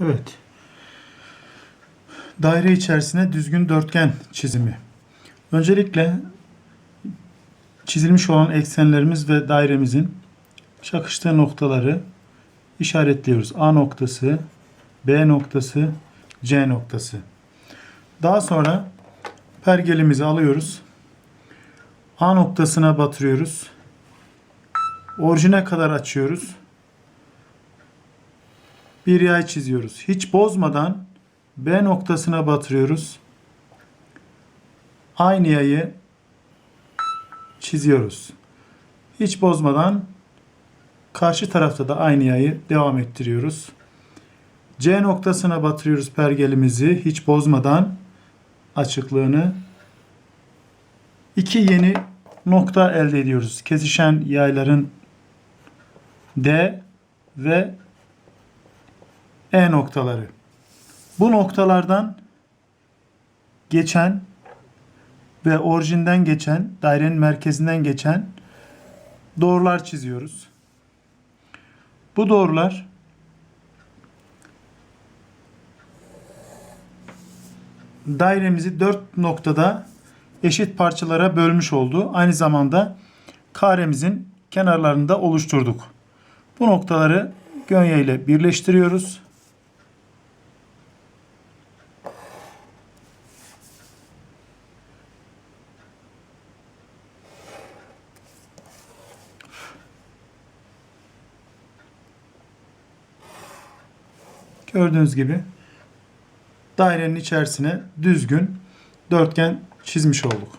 Evet. Daire içerisine düzgün dörtgen çizimi. Öncelikle çizilmiş olan eksenlerimiz ve dairemizin çakıştığı noktaları işaretliyoruz. A noktası, B noktası, C noktası. Daha sonra pergelimizi alıyoruz. A noktasına batırıyoruz. Orijine kadar açıyoruz. Bir yay çiziyoruz. Hiç bozmadan B noktasına batırıyoruz. Aynı yayı çiziyoruz. Hiç bozmadan karşı tarafta da aynı yayı devam ettiriyoruz. C noktasına batırıyoruz pergelimizi hiç bozmadan açıklığını. İki yeni nokta elde ediyoruz. Kesişen yayların D ve E noktaları. Bu noktalardan geçen ve orijinden geçen, dairenin merkezinden geçen doğrular çiziyoruz. Bu doğrular dairemizi dört noktada eşit parçalara bölmüş oldu. Aynı zamanda karemizin kenarlarını da oluşturduk. Bu noktaları gönye ile birleştiriyoruz. Gördüğünüz gibi dairenin içerisine düzgün dörtgen çizmiş olduk.